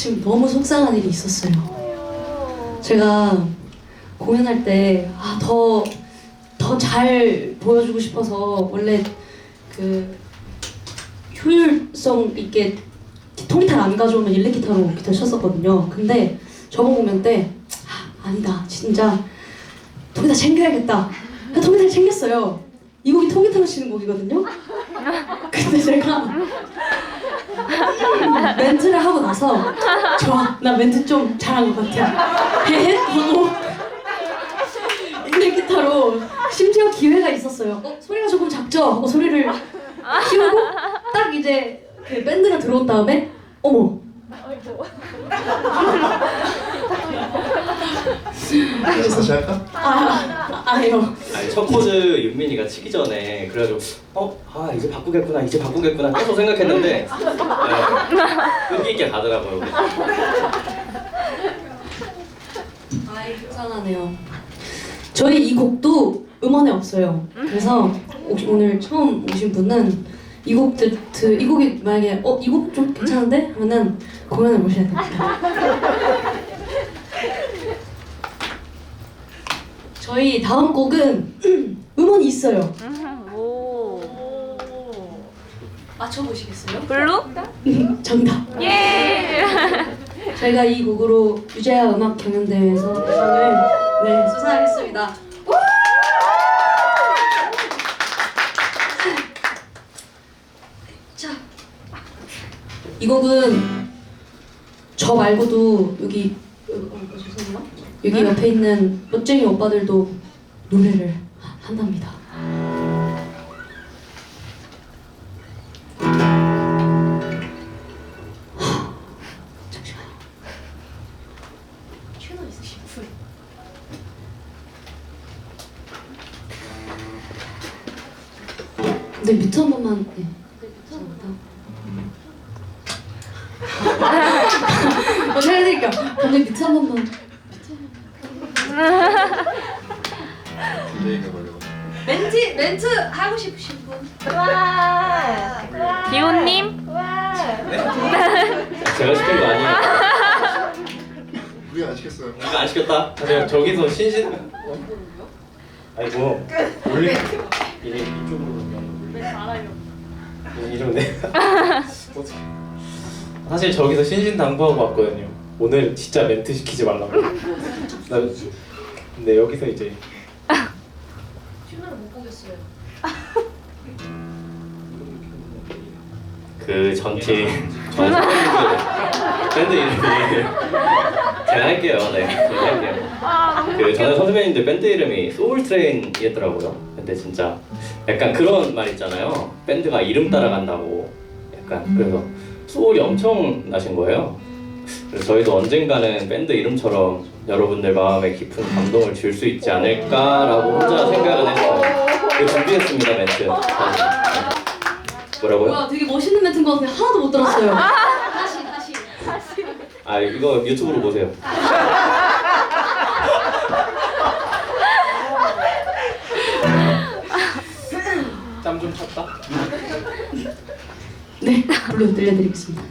지금 너무 속상한 일이 있었어요. 제가 공연할 때, 아, 더, 더 잘 보여주고 싶어서, 원래 그, 효율성 있게 통기타를 안 가져오면 일렉기타로 기타 쳤었거든요. 근데 저번 공연 때, 아, 아니다. 진짜 통기타 챙겨야겠다. 그래서 통기타를 챙겼어요. 이 곡이 통기타로 치는 곡이거든요. 근데 제가 멘트를 하고 나서 좋아 나 멘트 좀 잘한 것 같아. 헤헤 하고 일렉 기타로 심지어 기회가 있었어요. 어, 소리가 조금 작죠? 하고 소리를 키우고 딱 이제 그 밴드가 들어온 다음에 어머 다시 할까? 아, 아예요. 아니 첫 코드 윤민이가 치기 전에 그래가지고 어? 아 이제 바꾸겠구나 이제 바꾸겠구나 계속 생각했는데 네, 끈기 있게 가더라고요 아이 속상하네요. 저희 이 곡도 음원에 없어요. 그래서 혹시 오늘 처음 오신 분은 이곡 듣, 드, 이 곡이 만약에 어? 이 곡 좀 괜찮은데? 하면은 공연을 보셔야 됩니다 저희 다음 곡은 음원이 있어요 오. 맞춰보시겠어요? 블루? 정답 예. 저희가 이 곡으로 유재하 음악 경연대회에서 대상을 네, 수상하겠습니다. 자, 이 곡은 저 말고도 여기. 여기 옆에 있는 멋쟁이 오빠들도 노래를 하- 한답니다. 잠시만요. 있으신 분. 네, 뮤트 한 번만. 네. 어, 뮤트 한 번만. 딜레이가 걸려. 멘트 멘트 하고 싶으신 분. 기호님? 제가 시킨 거 아니에요 우리가 안 시켰어요. 이거 안 시켰다? 제가 저기서 신신 아이고 올리 이게 이쪽으로 이러면 돼 어떡해. 사실 저기서 신신 당부하고 왔거든요 오늘 진짜 멘트 시키지 말라고. 나 근데 여기서 이제 못 보겠어요. 그 전팀 전 선배님들 밴드 이름이 제가 할게요. 네 제가 할게요. 그 전에 선배님들 밴드 이름이 소울 트레인이었더라고요. 근데 진짜 약간 그런 말 있잖아요. 밴드가 이름 따라간다고. 약간 그래서 소울이 엄청 나신 거예요 그래서 저희도 언젠가는 밴드 이름처럼 여러분들 마음에 깊은 감동을 줄 수 있지 않을까라고 혼자 생각을 했어요 그 준비했습니다 멘트. 뭐라고요? 와, 되게 멋있는 멘트인 것 같은데 하나도 못 들었어요. 다시 다시. 아 이거 유튜브로 보세요. 짬 좀 찼다. 네, 물론 들려드리겠습니다.